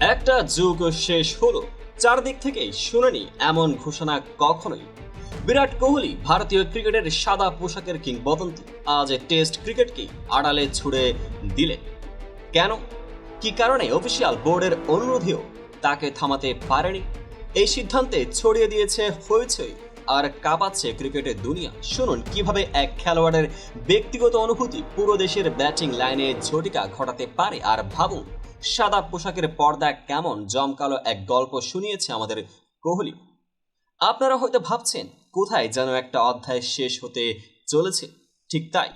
একটা যুগ শেষ হলো। চারদিক থেকে শুনেনি, এমন ঘোষণা কখনোই। বিরাট কোহলি ভারতীয় ক্রিকেটের সাদা পোশাকের কিংবদন্তি। আজ টেস্ট ক্রিকেটকে আড়ালে ছুড়ে দিলে কেন? কি কারণে অফিসিয়াল বোর্ডের অনুরোধেও তাকে থামাতে পারেনি? এই সিদ্ধান্তে ছড়িয়ে দিয়েছে হইচই। আর কাঁপাচ্ছে ক্রিকেটের দুনিয়া। শুনুন, কীভাবে এক খেলোয়াড়ের ব্যক্তিগত অনুভূতি পুরো দেশের ব্যাটিং লাইনে ঝটিকা ঘটাতে পারে আর ভাবুন, সাদা পোশাকের পর্দা কেমন জমকালো এক গল্প শুনিয়েছে আমাদের কোহলি। আপনারা হয়তো ভাবছেন, কোথায় যেন একটা অধ্যায় শেষ হতে চলেছে। ঠিক তাই,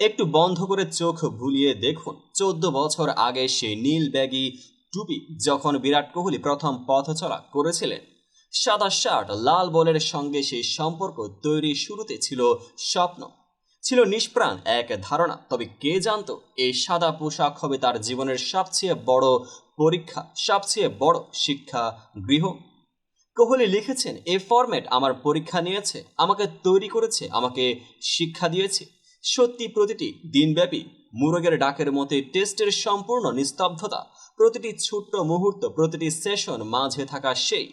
একটু বন্ধ করে চোখ ভুলিয়ে দেখুন, চোদ্দ বছর আগে সেই নীল ব্যাগি টুপি যখন বিরাট কোহলি প্রথম পথ চলা করেছিলেন সাদা শার্ট লাল বলের সঙ্গে সেই সম্পর্ক তৈরি শুরুতে ছিল স্বপ্ন। ছিল নিষ্প্রাণ এক ধারণা। তবে কে জানতো, এই সাদা পোশাক হবে তার জীবনের সবচেয়ে বড় পরীক্ষা, সবচেয়ে বড় শিক্ষা গৃহ। কোহলি লিখেছেন এই ফরম্যাট আমার পরীক্ষা নিয়েছে, আমাকে তৈরি করেছে, আমাকে শিক্ষা দিয়েছে। সত্যি প্রতিটি দিনব্যাপী মুরগের ডাকের মতে টেস্টের সম্পূর্ণ নিস্তব্ধতা, প্রতিটি ছোট্ট মুহূর্ত, প্রতিটি সেশন মাঝে থাকা সেই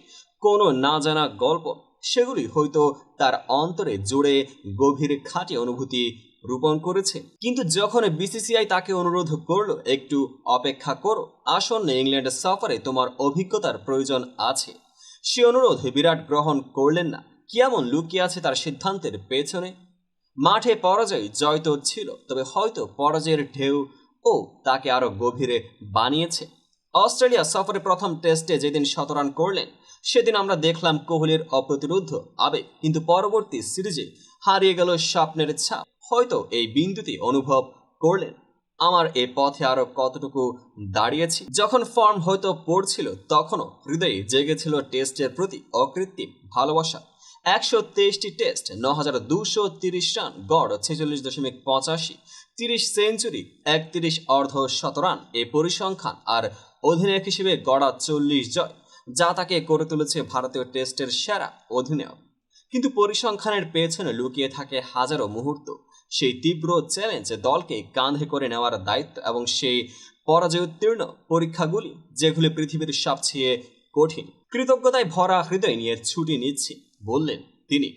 কোনো না জানা গল্প, সেগুলি হয়তো তার অন্তরে জুড়ে গভীর খাঁটি অনুভূতি রূপণ করেছে। কিন্তু যখন বিসিসিআই তাকে অনুরোধ করল, একটু অপেক্ষা করো, আসন্ন ইংল্যান্ড সফরে তোমার অভিজ্ঞতার প্রয়োজন আছে। সে অনুরোধ বিরাট গ্রহণ করলেন না। কেমন লুকিয়ে আছে তার সিদ্ধান্তের পেছনে? মাঠে পরাজয় জয় তো ছিল, তবে হয়তো পরাজয়ের ঢেউ ও তাকে আরও গভীরে বানিয়েছে। অস্ট্রেলিয়া সফরে প্রথম টেস্টে যেদিন শতরান করলেন, সেদিন আমরা দেখলাম কোহলির অপ্রতিরোধ আবেগ। কিন্তু পরবর্তী সিরিজে হারিয়ে গেল স্বপ্নের ছাপ। হয়তো এই বিন্দুতে অনুভব করলেন। আমার এ পথে আরও কতটুকু দাঁড়িয়েছি? যখন ফর্ম হয়তো পড়ছিল, তখনও হৃদয়ে জেগেছিল টেস্টের প্রতি অকৃত্রিম ভালোবাসা। একশো তেইশটি টেস্ট ন হাজার দুশো তিরিশ রান, গড় ছেচল্লিশ দশমিক পঁচাশি, তিরিশ সেঞ্চুরি, একত্রিশ অর্ধ শতরান, এ পরিসংখ্যান, আর অধিনায়ক হিসেবে গড়া চল্লিশ জয়, যা তাকে করে তুলেছে ভারতীয় টেস্টের সেরা অধিনায়ক। কিন্তু পরিসংখ্যানের পেছনে লুকিয়ে থাকে হাজারো মুহূর্ত। সেই তীব্র চ্যালেঞ্জ দলকে কাঁধে করে নেওয়ার দায়িত্ব এবং সেই পরাজয় উত্তীর্ণ পরীক্ষাগুলি যেগুলি পৃথিবীর সবচেয়ে কঠিন। কৃতজ্ঞতায় ভরা হৃদয় নিয়ে ছুটি নিচ্ছি, বললেন তিনি।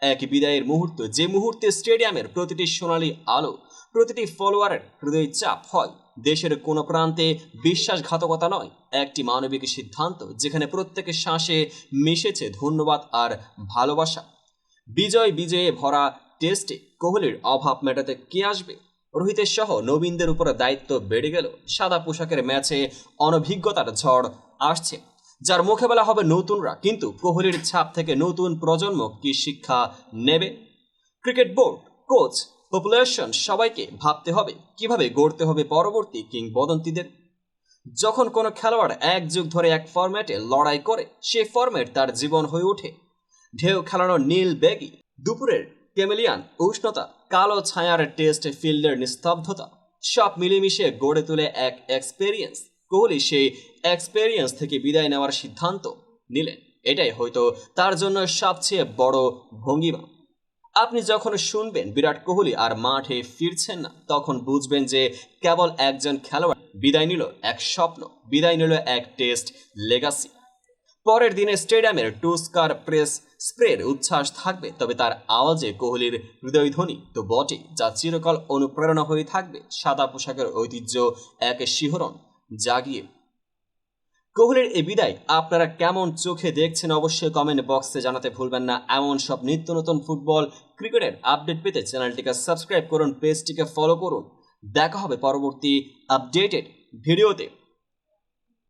এক বিদায়ের মুহূর্ত যে মুহূর্তে স্টেডিয়ামের প্রতিটি সোনালী আলো, প্রতিটি ফলোয়ারের হৃদয় চাপ হয়, দেশের কোনো প্রান্তে বিশ্বাসঘাতকতা নয়, একটি মানবিক সিদ্ধান্ত যেখানে প্রত্যেকের শ্বাসে মিশেছে ধন্যবাদ আর ভালোবাসা। বিজয় বিজয়ে ভরা টেস্টে কোহলির অভাব মেটাতে কে আসবে? রোহিতের সহ নবীনদের উপরে দায়িত্ব বেড়ে গেল, সাদা পোশাকের ম্যাচে অনভিজ্ঞতার ঝড় আসছে। যার মুখে বলা হবে নতুনরা। কিন্তু কোহলির ছাপ থেকে নতুন প্রজন্ম কি শিক্ষা নেবে? ক্রিকেট বোর্ড, কোচ পপুলেশন সবাইকে ভাবতে হবে কীভাবে গড়তে হবে পরবর্তী কিংবদন্তিদের। যখন কোনো খেলোয়াড় এক যুগ ধরে এক ফরম্যাটে লড়াই করে, সে ফরম্যাট তার জীবন হয়ে ওঠে। ঢেউ খেলানো নীল ব্যাগি দুপুরের কেমেলিয়ান উষ্ণতা, কালো ছায়ার টেস্ট ফিল্ডের নিস্তব্ধতা, সব মিলেমিশে গড়ে তোলে এক এক্সপেরিয়েন্স কোহলি সেই এক্সপেরিয়েন্স থেকে বিদায় নেওয়ার সিদ্ধান্ত নিলেন। এটাই হয়তো তার জন্য সবচেয়ে বড় ভঙ্গিমা। আপনি যখন শুনবেন বিরাট কোহলি আর মাঠে ফিরছেন না, তখন বুঝবেন যে কেবল একজন খেলোয়াড় বিদায় নিল এক স্বপ্ন, বিদায় নিল এক টেস্ট লেগাসি পরের দিনে স্টেডিয়ামের টুস্কার প্রেস স্প্রের উচ্ছ্বাস থাকবে, তবে তার আওয়াজে কোহলির হৃদয়ধ্বনি তো বটে যা চিরকাল অনুপ্রেরণা হয়ে থাকবে। সাদা পোশাকের ঐতিহ্য এক শিহরণ। জাগিয়ে। কোহলির এই বিদায় আপনারা কেমন চোখে দেখছেন অবশ্যই কমেন্ট বক্সে জানাতে ভুলবেন না। এমন সব নিত্য নতুন ফুটবল ক্রিকেটের আপডেট পেতে চ্যানেলটিকে সাবস্ক্রাইব করুন পেজটিকে ফলো করুন। দেখা হবে পরবর্তী আপডেটেড ভিডিওতে।